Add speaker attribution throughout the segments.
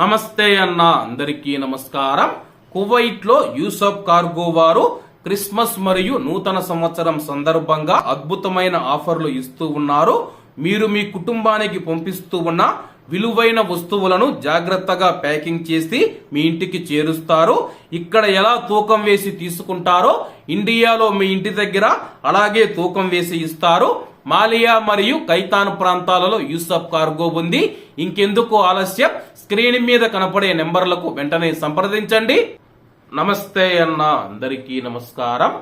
Speaker 1: నమస్తే అన్న అందరికీ నమస్కారం. కువైట్లో యూసఫ్ కార్గో వారు క్రిస్మస్ మరియు నూతన సంవత్సరం సందర్భంగా అద్భుతమైన ఆఫర్లు ఇస్తూ ఉన్నారు. మీరు మీ కుటుంబానికి పంపిస్తూ ఉన్న విలువైన వస్తువులను జాగ్రత్తగా ప్యాకింగ్ చేసి మీ ఇంటికి చేరుస్తారు. ఇక్కడ ఎలా తూకం వేసి తీసుకుంటారో ఇండియాలో మీ ఇంటి దగ్గర అలాగే తూకం వేసి ఇస్తారు. మాలియా మరియు కైతాన్ ప్రాంతాలలో యూసఫ్ కార్గో ఉంది. ఇంకెందుకు ఆలస్యం? స్క్రీన్ మీద కనపడే నెంబర్లకు వెంటనే సంప్రదించండి. నమస్తే అన్న అందరికీ నమస్కారం.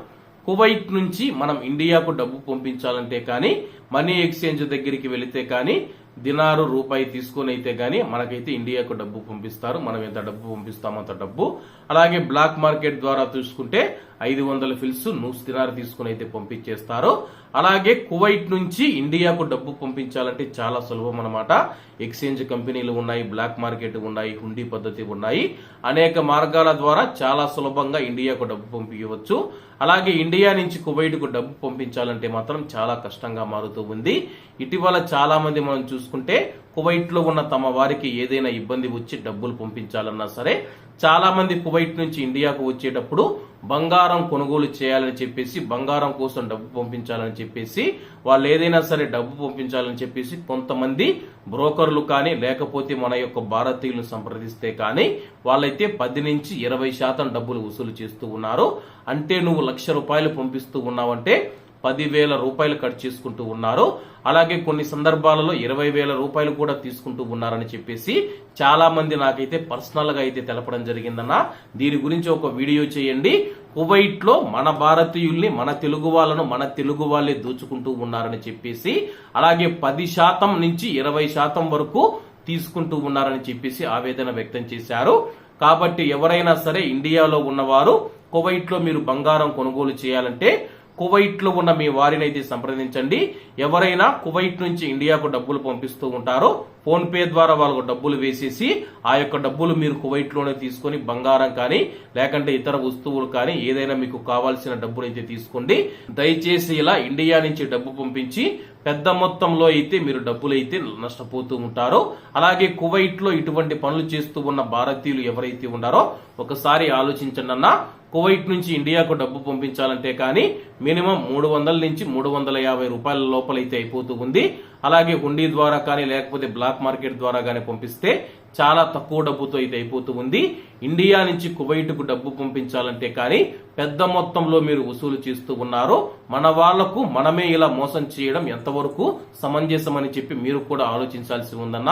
Speaker 1: కువైట్ నుంచి మనం ఇండియాకు డబ్బు పంపించాలంటే కానీ మనీ ఎక్స్చేంజ్ దగ్గరికి వెళితే కానీ దినారు రూపాయి తీసుకొని అయితే గానీ మనకైతే ఇండియాకు డబ్బు పంపిస్తారు. మనం ఎంత డబ్బు పంపిస్తామో అంత డబ్బు. అలాగే బ్లాక్ మార్కెట్ ద్వారా చూసుకుంటే ఐదు వందల ఫిల్స్ నూస్ దినారు తీసుకుని అయితే పంపించేస్తారు. అలాగే కువైట్ నుంచి ఇండియాకు డబ్బు పంపించాలంటే చాలా సులభం అనమాట ఎక్స్చేంజ్ కంపెనీలు ఉన్నాయి బ్లాక్ మార్కెట్ ఉన్నాయి హుండీ పద్ధతి ఉన్నాయి. అనేక మార్గాల ద్వారా చాలా సులభంగా ఇండియాకు డబ్బు పంపించవచ్చు అలాగే ఇండియా నుంచి కువైట్కు డబ్బు పంపించాలంటే మాత్రం చాలా కష్టంగా మారుతూ ఉంది. ఇటీవల చాలా మంది మనం చూసుకుంటే కువైట్లో ఉన్న తమ వారికి ఏదైనా ఇబ్బంది వచ్చి డబ్బులు పంపించాలన్నా సరే చాలా మంది కువైట్ నుంచి ఇండియాకు వచ్చేటప్పుడు బంగారం కొనుగోలు చేయాలని చెప్పేసి బంగారం కోసం డబ్బు పంపించాలని చెప్పేసి వాళ్ళు ఏదైనా సరే డబ్బు పంపించాలని చెప్పేసి కొంతమంది బ్రోకర్లు కానీ లేకపోతే మన యొక్క భారతీయులను సంప్రదిస్తే కానీ వాళ్ళైతే పది నుంచి ఇరవై శాతం డబ్బులు వసూలు చేస్తూ ఉన్నారు. అంటే నువ్వు లక్ష రూపాయలు పంపిస్తూ ఉన్నావంటే పదివేల రూపాయలు కట్ చేసుకుంటూ ఉన్నారు అలాగే కొన్ని సందర్భాలలో ఇరవై వేల రూపాయలు కూడా తీసుకుంటూ ఉన్నారని చెప్పేసి చాలా మంది నాకైతే పర్సనల్గా అయితే తెలపడం జరిగిందన్న. దీని గురించి ఒక వీడియో చేయండి. కువైట్లో మన భారతీయుల్ని మన తెలుగు వాళ్ళను మన తెలుగు వాళ్ళే దోచుకుంటూ ఉన్నారని చెప్పేసి అలాగే పది శాతం నుంచి ఇరవై శాతం వరకు తీసుకుంటూ ఉన్నారని చెప్పేసి ఆవేదన వ్యక్తం చేశారు. కాబట్టి ఎవరైనా సరే ఇండియాలో ఉన్నవారు కువైట్లో మీరు బంగారం కొనుగోలు చేయాలంటే కువైట్లో ఉన్న మీ వారిని అయితే సంప్రదించండి. ఎవరైనా కువైట్ నుంచి ఇండియాకు డబ్బులు పంపిస్తూ ఉంటారో ఫోన్ పే ద్వారా వాళ్ళకు డబ్బులు వేసేసి ఆ యొక్క డబ్బులు మీరు కువైట్లోనే తీసుకొని బంగారం కానీ లేకంటే ఇతర వస్తువులు కానీ ఏదైనా మీకు కావాల్సిన డబ్బులు అయితే తీసుకోండి. దయచేసి ఇలా ఇండియా నుంచి డబ్బు పంపించి పెద్ద మొత్తంలో అయితే మీరు డబ్బులు అయితే నష్టపోతూ ఉంటారు అలాగే కువైట్లో ఇటువంటి పనులు చేస్తూ ఉన్న భారతీయులు ఎవరైతే ఉన్నారో ఒకసారి ఆలోచించండి అన్న కువైట్ నుంచి ఇండియాకు డబ్బు పంపించాలంటే కానీ మినిమం మూడు వందల నుంచి మూడు వందల యాభై రూపాయల లోపలైతే అయిపోతూ ఉంది. అలాగే హుండీ ద్వారా కానీ లేకపోతే బ్లాక్ మార్కెట్ ద్వారా కానీ పంపిస్తే చాలా తక్కువ డబ్బుతో ఇది అయిపోతూ ఉంది. ఇండియా నుంచి కువైట్కు డబ్బు పంపించాలంటే కానీ పెద్ద మొత్తంలో మీరు వసూలు చేస్తూ ఉన్నారు. మన వాళ్ళకు మనమే ఇలా మోసం చేయడం ఎంతవరకు సమంజసం అని చెప్పి మీరు కూడా ఆలోచించాల్సి ఉందన్న.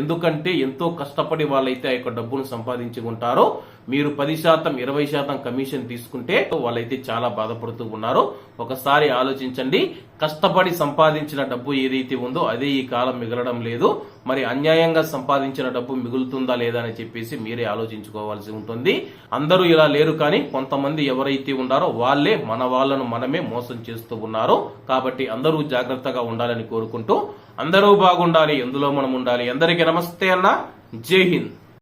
Speaker 1: ఎందుకంటే ఎంతో కష్టపడి వాళ్ళైతే ఆ యొక్క డబ్బును సంపాదించి ఉంటారో. మీరు పది శాతం ఇరవై శాతం కమిషన్ తీసుకుంటే వాళ్ళైతే చాలా బాధపడుతూ ఉన్నారు. ఒకసారి ఆలోచించండి. కష్టపడి సంపాదించిన డబ్బు ఏదైతే ఉందో అదే ఈ కాలం మిగలడం లేదు. మరి అన్యాయంగా సంపాదించిన డబ్బు మిగులుతుందా లేదా అని చెప్పేసి మీరే ఆలోచించుకోవాల్సి ఉంటుంది. అందరూ ఇలా లేరు కానీ కొంతమంది ఎవరైతే ఉన్నారో వాళ్ళే మన వాళ్ళను మనమే మోసం చేస్తూ ఉన్నారు. కాబట్టి అందరూ జాగ్రత్తగా ఉండాలని కోరుకుంటూ అందరూ బాగుండాలి ఎందులో మనం ఉండాలి. అందరికీ నమస్తే అన్న. జై హింద్.